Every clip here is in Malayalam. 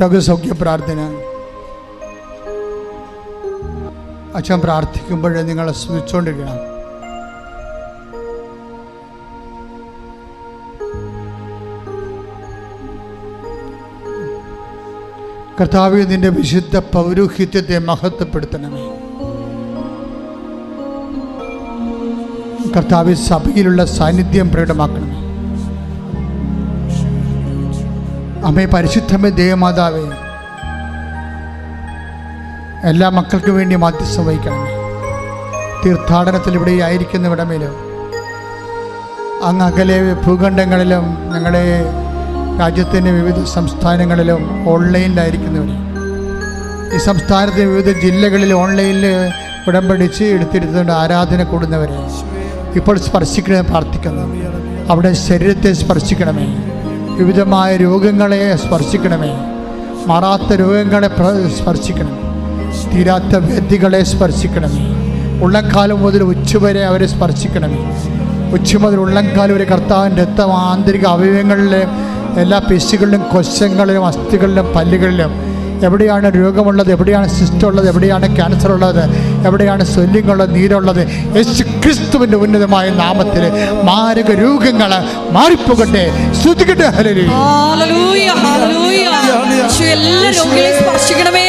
രോഗസൗഖ്യ പ്രാർത്ഥന. അച്ഛൻ പ്രാർത്ഥിക്കുമ്പോഴേ നിങ്ങൾ സ്മരിച്ചുകൊണ്ടിരിക്കണം കർത്താവ് നിന്റെ വിശുദ്ധ പൗരോഹിത്യത്തെ മഹത്വപ്പെടുത്തണമേ. കർത്താവ് സഭയിലുള്ള സാന്നിധ്യം പ്രകടമാക്കണമേ അമ്മേ പരിശുദ്ധമേ ദേവമാതാവേ. എല്ലാ മക്കൾക്കും വേണ്ടി മാധ്യസ്ഥം വഹിക്കണമേ. തീർത്ഥാടനത്തിൽ ഇവിടെ ആയിരിക്കുന്ന ഇടമേലും അങ്ങ് അകലെ ഭൂഖണ്ഡങ്ങളിലും ഞങ്ങളുടെ രാജ്യത്തിന്റെ വിവിധ സംസ്ഥാനങ്ങളിലും ഓൺലൈനിലായിരിക്കുന്നവർ ഈ സംസ്ഥാനത്തെ വിവിധ ജില്ലകളിൽ ഓൺലൈനിൽ ഉടമ്പടിച്ച് എടുത്തിരുന്നുകൊണ്ട് ആരാധന കൂടുന്നവരെ. ഇപ്പോൾ സ്പർശിക്കണമെന്ന് പ്രാർത്ഥിക്കുന്നു. അവിടെ ശരീരത്തെ സ്പർശിക്കണമേ. വിവിധമായ രോഗങ്ങളെ സ്പർശിക്കണമേ. മാറാത്ത രോഗങ്ങളെ സ്പർശിക്കണം. തീരാത്ത വ്യക്തികളെ സ്പർശിക്കണമേ. ഉള്ളക്കാലം മുതൽ ഉച്ചവരെ അവരെ സ്പർശിക്കണമേ. ഉച്ച മുതൽ ഉള്ളംകാലം വരെ കർത്താവിന്റെ രക്തം ആന്തരിക അവയവങ്ങളിലെ എല്ലാ പിശുകളിലും കൊശങ്ങളിലും അസ്ഥികളിലും പല്ലുകളിലും എവിടെയാണ് രോഗമുള്ളത്? എവിടെയാണ് സിസ്റ്റ് ഉള്ളത് എവിടെയാണ് ക്യാൻസർ ഉള്ളത് എവിടെയാണ് സ്വല്യങ്ങളുള്ളത് ഉള്ളത് നീരുള്ളത്? യേശു ക്രിസ്തുവിന്റെ ഉന്നതമായ നാമത്തിൽ മാരക രോഗങ്ങൾ മാറിപ്പോകട്ടെ. ശ്രദ്ധിക്കട്ടെ ഹലരി എല്ലാ സ്പർശിക്കണമേ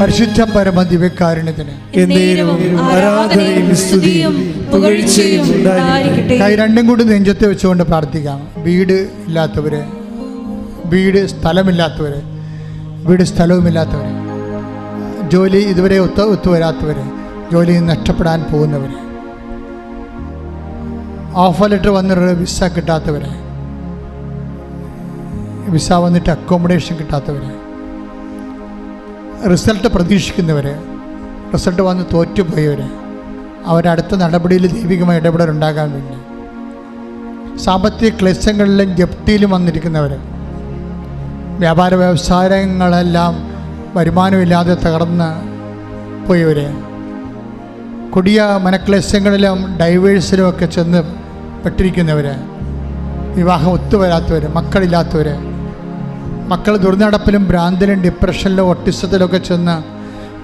പരിശുദ്ധ പരമദിവ്യകാരുണ്യത്തിന് എന്നേരവും ആരാധനയും സ്തുതിയും പുകഴ്ചയും ഉണ്ടായിരിക്കട്ടെ. കൈ രണ്ടും കൂടി നെഞ്ചത്ത് വെച്ചുകൊണ്ട് പ്രാർത്ഥിക്കാം. വീട് ഇല്ലാത്തവര് വീട് സ്ഥലമില്ലാത്തവര് വീട് സ്ഥലവുമില്ലാത്തവര് ജോലി ഇതുവരെ ഒത്തു ഒത്തുവരാത്തവര് ജോലി നഷ്ടപ്പെടാൻ പോകുന്നവര് ഓഫർ ലെറ്റർ വന്നിട്ട് വിസ കിട്ടാത്തവര് വിസ വന്നിട്ട് അക്കോമഡേഷൻ കിട്ടാത്തവർ റിസൾട്ട് പ്രതീക്ഷിക്കുന്നവർ റിസൾട്ട് വന്ന് തോറ്റുപോയവർ അവരടുത്ത നടപടിയിൽ ദൈവികമായ ഇടപെടൽ ഉണ്ടാകാൻ വേണ്ടി. സാമ്പത്തിക ക്ലേശങ്ങളിലും ജപ്തിയിലും വന്നിരിക്കുന്നവർ വ്യാപാര വ്യവസായങ്ങളെല്ലാം വരുമാനമില്ലാതെ തകർന്ന് പോയവർ കൊടിയ മനക്ലേശങ്ങളിലും ഡൈവേഴ്സിലും ഒക്കെ ചെന്ന് പെട്ടിരിക്കുന്നവർ വിവാഹം ഒത്തുവരാത്തവർ മക്കളില്ലാത്തവർ മക്കൾ ദുർനടപ്പിലും ഭ്രാന്തിലും ഡിപ്രഷനിലും ഒട്ടിസത്തിലൊക്കെ ചെന്ന്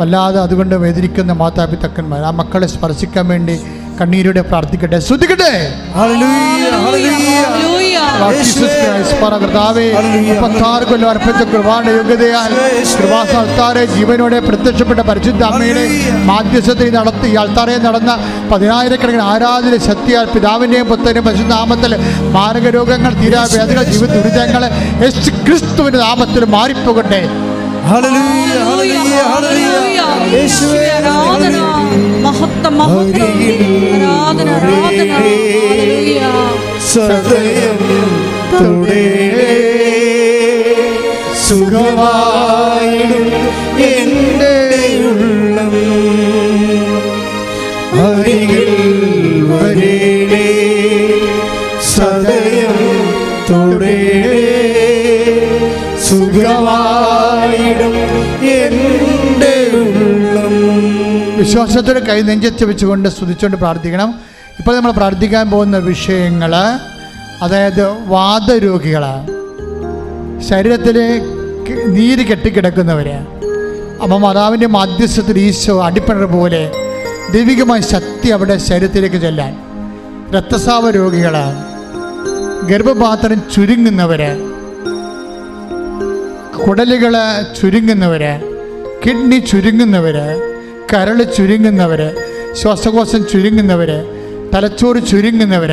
വല്ലാതെ അതുകൊണ്ട് വേദനിക്കുന്ന മാതാപിതാക്കന്മാർ ആ മക്കളെ സ്പർശിക്കാൻ വേണ്ടി കണ്ണീരോടെ പ്രാർത്ഥിക്കട്ടെ. ശ്രദ്ധിക്കട്ടെ മുപ്പത്താറ് കൊല്ലം അർപ്പിച്ച കൃപാന്റെ യോഗ്യതയാൽ ജീവനോടെ പ്രത്യക്ഷപ്പെട്ട പരിശുദ്ധ അമ്മയുടെ മാധ്യസ്ഥത്തിൽ നടത്തി ഈ അൾത്താരെ നടന്ന പതിനായിരക്കണക്കിന് ആരാധന ശക്തിയാൽ പരിശുദ്ധ നാമത്തിൽ മാരക രോഗങ്ങൾ തീരാ വേദന ജീവിത ദുരിതങ്ങൾ ക്രിസ്തുവിന്റെ ക്രിസ്തുവിന്റെ നാമത്തിൽ മാറിപ്പോകട്ടെ. ആരാധന മഹത്വം മഹത്വം ആരാധന ആരാധന. സദയം തുടരേ സുഖമായിടും എന്റെ ഉള്ളം അരികിൽ വരേണേ സദയം തുടരേ സുഖമായിടും എന്റെ ഉള്ളം. വിശ്വാസത്തോടെ കൈ നെഞ്ചത്ത് വെച്ചുകൊണ്ട് സ്തുതിച്ചുകൊണ്ട് പ്രാർത്ഥിക്കണം. ഇപ്പോൾ നമ്മൾ പ്രാർത്ഥിക്കാൻ പോകുന്ന വിഷയങ്ങൾ അതായത് വാദരോഗികൾ ശരീരത്തിൽ നീര് കെട്ടിക്കിടക്കുന്നവർ അപ്പം മാതാവിന്റെ മധ്യസ്ഥത്തിൽ ഈശോ അടിപ്പണർ പോലെ ദൈവികമായ ശക്തി അവിടെ ശരീരത്തിലേക്ക് ചെല്ലാൻ. രക്തസ്രാവ രോഗികൾ ഗർഭപാത്രം ചുരുങ്ങുന്നവർ കുടലുകൾ ചുരുങ്ങുന്നവർ കിഡ്നി ചുരുങ്ങുന്നവർ കരൾ ചുരുങ്ങുന്നവർ ശ്വാസകോശം ചുരുങ്ങുന്നവർ തലച്ചോറ് ചുരുങ്ങുന്നവർ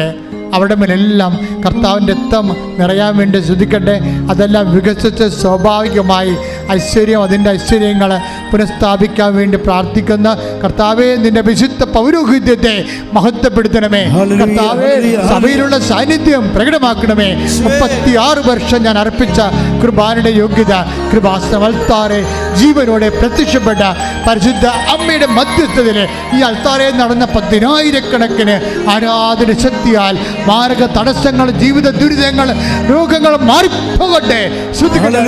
അവിടെ മേലെല്ലാം കർത്താവിന്റെ രക്തം നിറയാൻ വേണ്ടി ശ്രദ്ധിക്കട്ടെ. അതെല്ലാം വികസിച്ച് സ്വാഭാവികമായി ഐശ്വര്യം അതിന്റെ ഐശ്വര്യങ്ങൾ പുനഃസ്ഥാപിക്കാൻ വേണ്ടി പ്രാർത്ഥിക്കുന്ന. കർത്താവെ നിന്റെ വിശുദ്ധ അവിടുത്തെ പൗരോഹിത്യത്തെ മഹത്വപ്പെടുത്തണമേ. കർത്താവേ സഭയിലുള്ള സാന്നിധ്യം പ്രകടമാക്കണമേ. മുപ്പത്തിയാറ് വർഷം ഞാൻ അർപ്പിച്ച കൃപാനയുടെ യോഗ്യത കൃപാസനമൽത്താറെ ജീവനോടെ പ്രത്യക്ഷപ്പെട്ട പരിശുദ്ധ അമ്മയുടെ മധ്യസ്ഥതയിൽ ഈ അൽത്താറെ നടന്ന പതിനായിരക്കണക്കിന് ആരാധന ശക്തിയാൽ മാരക തടസ്സങ്ങൾ ജീവിത ദുരിതങ്ങൾ രോഗങ്ങൾ മാറിപ്പോകട്ടെ. ശ്രദ്ധിക്കട്ടെ.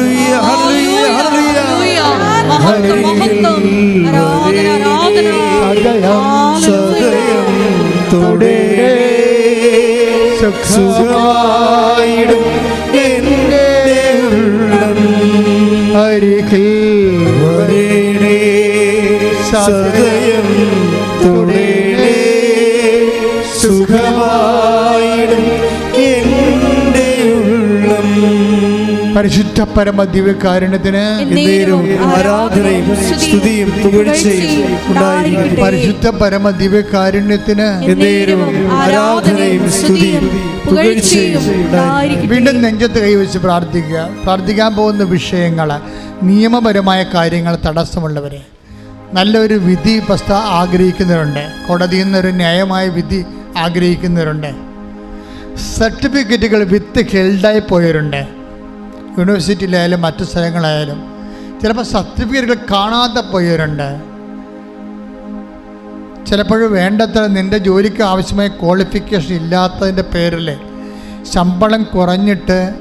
മഹത്വം മഹത്വം. ആരാധന ആരാധന. അരികിൽ സദയം തുടരെ പരിശുദ്ധ പരമ ദിവ്യകാരുണ്യത്തിന് ആരാധനയും സ്തുതിയും പുകഴ്ചയും ഉണ്ടായിരിക്കട്ടെ. പരിശുദ്ധ പരമ ദിവ്യകാരുണ്യത്തിന് ആരാധനയും സ്തുതിയും പുകഴ്ചയും ഉണ്ടായിരിക്കട്ടെ. വീണ്ടും നെഞ്ചത്ത് കൈവച്ച് പ്രാർത്ഥിക്കുക. പ്രാർത്ഥിക്കാൻ പോകുന്ന വിഷയങ്ങൾ നിയമപരമായ കാര്യങ്ങൾ തടസ്സമുള്ളവരെ. നല്ലൊരു വിധി വസ്ത ആഗ്രഹിക്കുന്നവരുണ്ട്. കോടതിയിൽ നിന്നൊരു ന്യായമായ വിധി ആഗ്രഹിക്കുന്നവരുണ്ട്. സർട്ടിഫിക്കറ്റുകൾ വിത്ത് ഹെൽഡായി പോയവരുണ്ട്. യൂണിവേഴ്സിറ്റിയിലായാലും മറ്റു സ്ഥലങ്ങളായാലും ചിലപ്പോൾ സർട്ടിഫിക്കറ്റുകൾ കാണാതെ പോയവരുണ്ട്. ചിലപ്പോൾ വേണ്ടത്ര നിന്റെ ജോലിക്ക് ആവശ്യമായ ക്വാളിഫിക്കേഷൻ ഇല്ലാത്തതിന്റെ പേരിൽ ശമ്പളം കുറഞ്ഞിട്ട്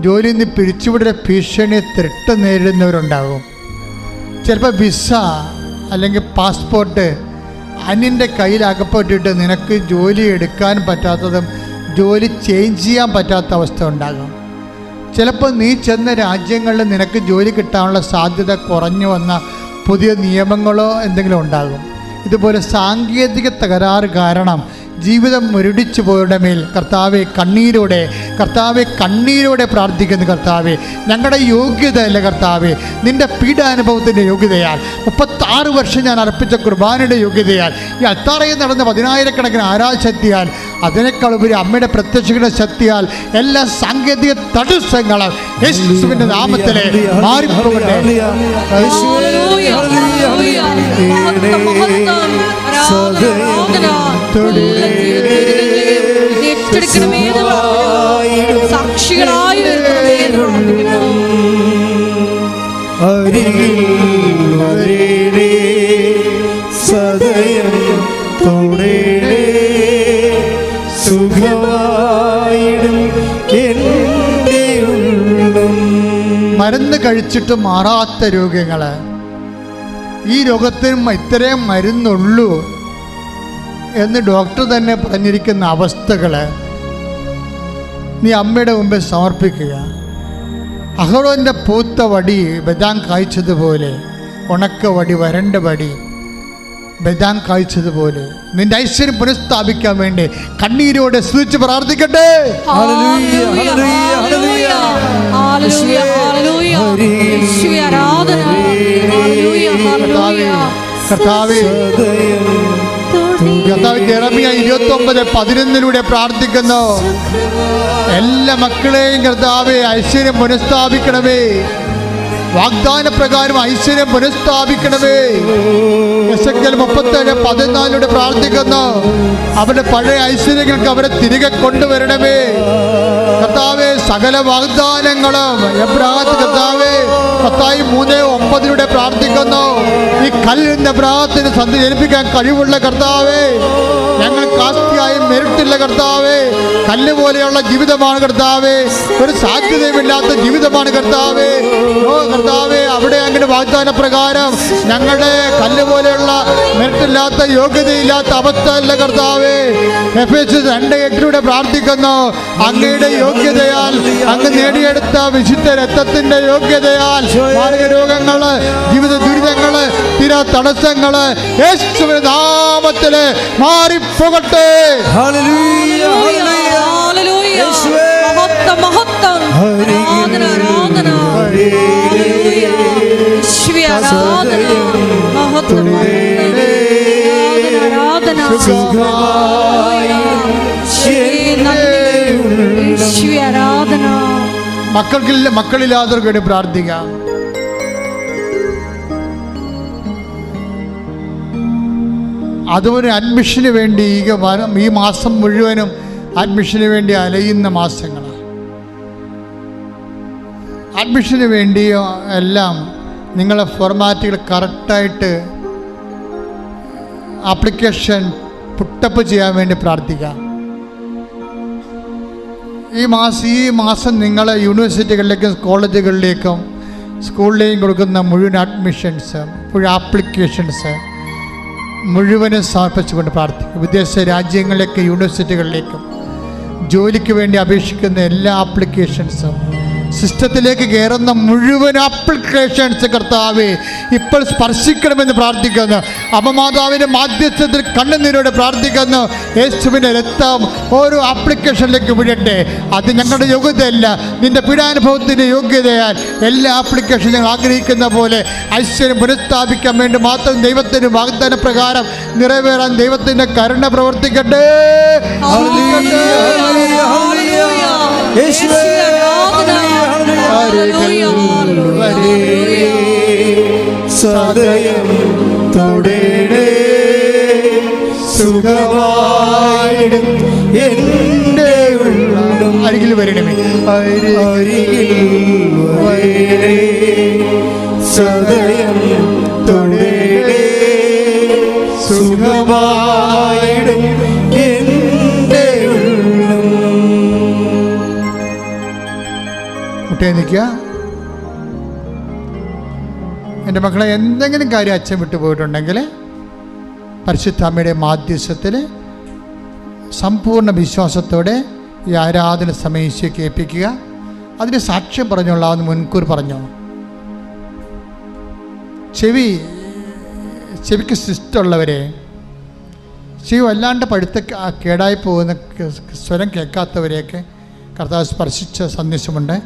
ജോലി നിന്ന് പിരിച്ചുവിടുന്ന ഭീഷണി തിരട്ട് നേരിടുന്നവരുണ്ടാകും. ചിലപ്പോൾ വിസ അല്ലെങ്കിൽ പാസ്പോർട്ട് അന്യന്റെ കയ്യിൽ അകപ്പെട്ടിട്ട് നിനക്ക് ജോലി എടുക്കാൻ പറ്റാത്തതും ജോലി ചേഞ്ച് ചെയ്യാൻ പറ്റാത്ത അവസ്ഥ ഉണ്ടാകും. ചിലപ്പോൾ നീ ചെന്ന രാജ്യങ്ങളിൽ നിനക്ക് ജോലി കിട്ടാനുള്ള സാധ്യത കുറഞ്ഞു വന്ന പുതിയ നിയമങ്ങളോ എന്തെങ്കിലും ഉണ്ടാകും. ഇതുപോലെ സാങ്കേതിക തകരാറ് കാരണം ജീവിതം മുരടിച്ചു പോയുടെ മേൽ കർത്താവെ കണ്ണീരോടെ കർത്താവെ കണ്ണീരോടെ പ്രാർത്ഥിക്കുന്നു കർത്താവെ. ഞങ്ങളുടെ യോഗ്യത അല്ല കർത്താവെ. നിന്റെ പീഡാനുഭവത്തിന്റെ യോഗ്യതയാൽ മുപ്പത്താറ് വർഷം ഞാൻ അർപ്പിച്ച കുർബാനയുടെ യോഗ്യതയാൽ ഈ അത്താറയിൽ നടന്ന പതിനായിരക്കണക്കിന് ആരാശക്തിയാൽ അതിനേക്കാൾ ഉപരി അമ്മയുടെ പ്രത്യക്ഷയുടെ ശക്തിയാൽ എല്ലാ സാങ്കേതിക തടസ്സങ്ങളും യേശുവിന്റെ നാമത്തിലെ മാറിപ്പോകട്ടെ. ഹല്ലേലൂയ മരുന്ന് കഴിച്ചിട്ട് മാറാത്ത രോഗങ്ങൾ ഈ രോഗത്തിന് ഇത്രയും മരുന്നുള്ളൂ എന്ന് ഡോക്ടർ തന്നെ പറഞ്ഞിരിക്കുന്ന അവസ്ഥകൾ നീ അമ്മയുടെ മുമ്പിൽ സമർപ്പിക്കുക. അഹറോന്റെ പൂത്ത വടി ബദാം കായ്ച്ചതുപോലെ ഉണക്ക വടി വരണ്ട വടി ബദാം കായ്ച്ചതുപോലെ നിന്റെ ഐശ്വര്യം പുനഃസ്ഥാപിക്കാൻ വേണ്ടി കണ്ണീരോടെ സ്തുതിച്ച് പ്രാർത്ഥിക്കട്ടെ. ഹല്ലേലൂയ, ഹല്ലേലൂയ, ഹല്ലേലൂയ. ഹല്ലേലൂയ, ഹല്ലേലൂയ. യേശുവേ, ആരാധന ഹല്ലേലൂയ, കർത്താവേ ഹല്ലേലൂയ. കർത്താവേ സദയം കർത്താവ് ജെറമിയ ഇരുപത്തി ഒമ്പത് പതിനൊന്നിലൂടെ പ്രാർത്ഥിക്കുന്നു എല്ലാ മക്കളെയും കർത്താവെ ഐശ്വര്യം പുനഃസ്ഥാപിക്കണമേ വാഗ്ദാന പ്രകാരം ഐശ്വര്യം പുനഃസ്ഥാപിക്കണമേ. മുപ്പത്തേഴ് പതിനാലിലൂടെ പ്രാർത്ഥിക്കുന്നു. അവരുടെ പഴയ ഐശ്വര്യങ്ങൾക്ക് അവരെ തിരികെ കൊണ്ടുവരണമേ. കർത്താവെ സകല വാഗ്ദാനങ്ങളും എബ്രാഹത്ത് കർത്താവെ പത്തായി മൂന്ന് ഒമ്പതിലൂടെ പ്രാർത്ഥിക്കുന്നു. ഈ കല്ലിന്റെ പ്രാർത്ഥന സന്ധി ജനിപ്പിക്കാൻ കഴിവുള്ള കർത്താവേ ഞങ്ങൾ കാസ്തിയായി മെരിട്ടില്ല കർത്താവേ. കല്ല് പോലെയുള്ള ജീവിതമാണ് കർത്താവേ. ഒരു സാധ്യതയുമില്ലാത്ത ജീവിതമാണ് കർത്താവേ. ഓ കർത്താവേ അവിടെ അങ്ങനെ വാഗ്ദാന പ്രകാരം ഞങ്ങളുടെ കല്ല് പോലെയുള്ള മെരിട്ടില്ലാത്ത യോഗ്യതയില്ലാത്ത അവസ്ഥ അല്ല കർത്താവേ. എഫ് എച്ച് രണ്ട് എട്ടിലൂടെ പ്രാർത്ഥിക്കുന്നു. അങ്ങയുടെ യോഗ്യതയാൽ അങ്ങ് നേടിയെടുത്ത വിശുദ്ധ രക്തത്തിന്റെ യോഗ്യതയാൽ രോഗങ്ങൾ ജീവിത ദുരിതങ്ങൾ സ്ഥിര തടസ്സങ്ങൾ നാമത്തിൽ യേശുവേ. മഹത്വം, മഹത്വം. ആരാധന, ആരാധന. ആരാധന. മഹത്വം. ആരാധന, ആരാധന. മക്കൾക്കില്ല മക്കളില്ലാത്തവർക്ക് വേണ്ടി പ്രാർത്ഥിക്കാം. അതുപോലെ അഡ്മിഷന് വേണ്ടി ഈ ഈ മാസം മുഴുവനും അഡ്മിഷന് വേണ്ടി അലയുന്ന മാസങ്ങളാണ്. അഡ്മിഷന് വേണ്ടി എല്ലാം നിങ്ങളെ ഫോർമാറ്റുകൾ കറക്റ്റായിട്ട് ആപ്ലിക്കേഷൻ പുട്ടപ്പ് ചെയ്യാൻ വേണ്ടി പ്രാർത്ഥിക്കാം ഈ മാസം ഈ മാസം നിങ്ങളെ യൂണിവേഴ്സിറ്റികളിലേക്കും കോളേജുകളിലേക്കും സ്കൂളിലേക്കും കൊടുക്കുന്ന മുഴുവൻ അഡ്മിഷൻസ് മുഴുവൻ ആപ്ലിക്കേഷൻസ് മുഴുവനും സമർപ്പിച്ചുകൊണ്ട് പ്രാർത്ഥിക്കും. വിദേശ രാജ്യങ്ങളിലേക്ക് യൂണിവേഴ്സിറ്റികളിലേക്കും ജോലിക്ക് വേണ്ടി അപേക്ഷിക്കുന്ന എല്ലാ ആപ്ലിക്കേഷൻസും സിസ്റ്റത്തിലേക്ക് കയറുന്ന മുഴുവൻ ആപ്ലിക്കേഷൻസ് കർത്താവെ ഇപ്പോൾ സ്പർശിക്കണമെന്ന് പ്രാർത്ഥിക്കുന്നു. അപമാതാവിന്റെ മാധ്യസ്ഥത്തിൽ കണ്ണുനീരോടെ പ്രാർത്ഥിക്കുന്നു. യേശുവിന്റെ രക്തം ഓരോ ആപ്ലിക്കേഷനിലേക്ക് വിടട്ടെ അത് ഞങ്ങളുടെ യോഗ്യതയല്ല. നിന്റെ പീഡാനുഭവത്തിന്റെ യോഗ്യതയാൽ എല്ലാ ആപ്ലിക്കേഷനും ഞങ്ങൾ ആഗ്രഹിക്കുന്ന പോലെ ഐശ്വര്യം പുനഃസ്ഥാപിക്കാൻ വേണ്ടി മാത്രം ദൈവത്തിന്റെ വാഗ്ദാന പ്രകാരം നിറവേറാൻ ദൈവത്തിന്റെ കരുണ പ്രവർത്തിക്കട്ടെ. സദയം തൊടേണേ സുഖമായിടും എന്റെ ഉള്ളം അരികിൽ വരണമേ. അരികിൽ വരേ സദയം തൊടേണേ. സുഖമായിടും. എന്റെ ഉള്ളം. മുട്ടേ നിൽക്കുക. എന്റെ മക്കളെ എന്തെങ്കിലും കാര്യം അച്ഛൻ വിട്ടു പോയിട്ടുണ്ടെങ്കിൽ പരിശുദ്ധാമ്മയുടെ മാധ്യസ്ഥത്തിൽ സമ്പൂർണ വിശ്വാസത്തോടെ ഈ ആരാധന സമയം കേൾപ്പിക്കുക. അതിന് സാക്ഷ്യം പറഞ്ഞോളാമെന്ന് മുൻകൂർ പറഞ്ഞു? ചെവി ചെവിക്ക് സിസ്റ്റുള്ളവരെ ചെവി വല്ലാണ്ട് പഴുത്ത കേടായി പോകുന്ന സ്വരം കേൾക്കാത്തവരെയൊക്കെ കർത്താവ് സ്പർശിച്ച സന്ദേശമുണ്ട്.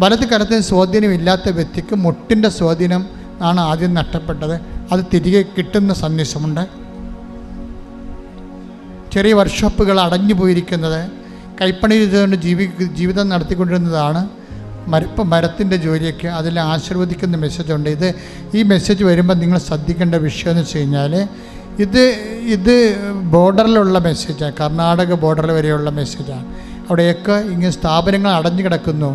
വലത് കരത്തിന് സ്വാധീനമില്ലാത്ത വ്യക്തിക്ക് മുട്ടിന്റെ സ്വാധീനം ആണ് ആദ്യം നഷ്ടപ്പെട്ടത്. അത് തിരികെ കിട്ടുന്ന സന്ദേശമുണ്ട്. ചെറിയ വർക്ക്ഷോപ്പുകൾ അടഞ്ഞു പോയിരിക്കുന്നത് കൈപ്പണി ചെയ്തുകൊണ്ട് ജീവി ജീവിതം നടത്തിക്കൊണ്ടിരുന്നതാണ്. മരപ്പ് മരത്തിന്റെ ജോലിയൊക്കെ അതിൽ ആശീർവദിക്കുന്ന മെസ്സേജുണ്ട് ഇത് ഈ മെസ്സേജ് വരുമ്പോൾ നിങ്ങൾ ശ്രദ്ധിക്കേണ്ട വിഷയം എന്ന് വെച്ച് കഴിഞ്ഞാൽ ഇത് ഇത് ബോർഡറിലുള്ള മെസ്സേജാണ് കർണാടക ബോർഡർ വരെയുള്ള മെസ്സേജാണ് അവിടെയൊക്കെ ഇങ്ങനെ സ്ഥാപനങ്ങൾ അടഞ്ഞു കിടക്കുന്നു.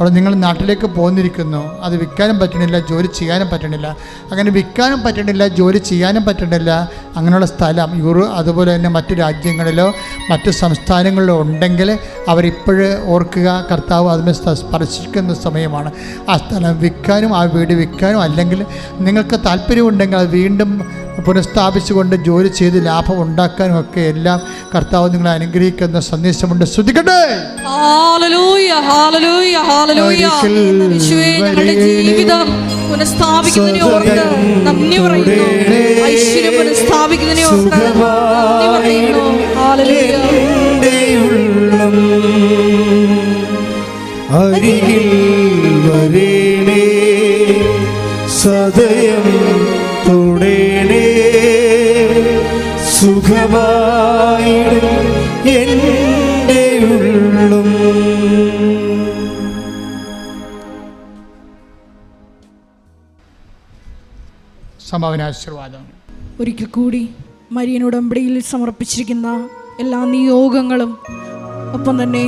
അവിടെ നിങ്ങൾ നാട്ടിലേക്ക് പോന്നിരിക്കുന്നു. അത് വിൽക്കാനും പറ്റണില്ല ജോലി ചെയ്യാനും പറ്റണില്ല. അങ്ങനെ വിൽക്കാനും പറ്റണില്ല ജോലി ചെയ്യാനും പറ്റണില്ല. അങ്ങനെയുള്ള സ്ഥലം യൂറോ അതുപോലെ തന്നെ മറ്റു രാജ്യങ്ങളിലോ മറ്റു സംസ്ഥാനങ്ങളിലോ ഉണ്ടെങ്കിൽ അവരിപ്പോഴ് ഓർക്കുക കർത്താവ് അതിനെ സ്പർശിക്കുന്ന സമയമാണ്. ആ സ്ഥലം വിൽക്കാനും ആ വീട് വിൽക്കാനും അല്ലെങ്കിൽ നിങ്ങൾക്ക് താല്പര്യമുണ്ടെങ്കിൽ അത് വീണ്ടും പുനഃസ്ഥാപിച്ചുകൊണ്ട് ജോലി ചെയ്ത് ലാഭം ഉണ്ടാക്കാനും ഒക്കെ എല്ലാം കർത്താവ് നിങ്ങളെ അനുഗ്രഹിക്കുന്ന സന്ദേശമുണ്ട്. ശ്രദ്ധിക്കട്ടെ ഹാലലൂയ ഹാലലൂയ ഹാലലൂയ ഒരിക്കൽ യേശുവേ ഞങ്ങളുടെ ജീവിതം പുനഃസ്ഥാപിക്കുന്നതിനെ ഓർത്ത് നന്ദി പറയുന്നു. ഐശ്വര്യം പുനഃസ്ഥാപിക്കുന്നതിനെ ഓർത്ത് നന്ദി പറയുന്നു. ഹാലലൂയ എന്റെ ഉള്ളം അരികിൽ വരേണേ. സദയം തൊടേണേ. സുഖമായിടും സംഭാവനാശീർവാദം. ഒരിക്കൽ കൂടി മരിയൻ ഉടമ്പടിയിൽ സമർപ്പിച്ചിരിക്കുന്ന എല്ലാ നിയോഗങ്ങളും ഒപ്പം തന്നെ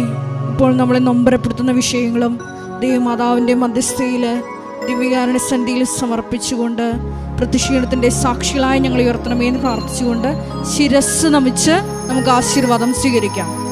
ഇപ്പോൾ നമ്മളെ നൊമ്പരപ്പെടുത്തുന്ന വിഷയങ്ങളും ദേവമാതാവിന്റെ മധ്യസ്ഥയിൽ ദിവ്യകാരണ സന്ധിയിൽ സമർപ്പിച്ചുകൊണ്ട് പ്രതിഷേധത്തിന്റെ സാക്ഷികളായി ഞങ്ങൾ ഉയർത്തണമേ എന്ന് പ്രാർത്ഥിച്ചുകൊണ്ട് ശിരസ് നമിച്ച് നമുക്ക് ആശീർവാദം സ്വീകരിക്കാം.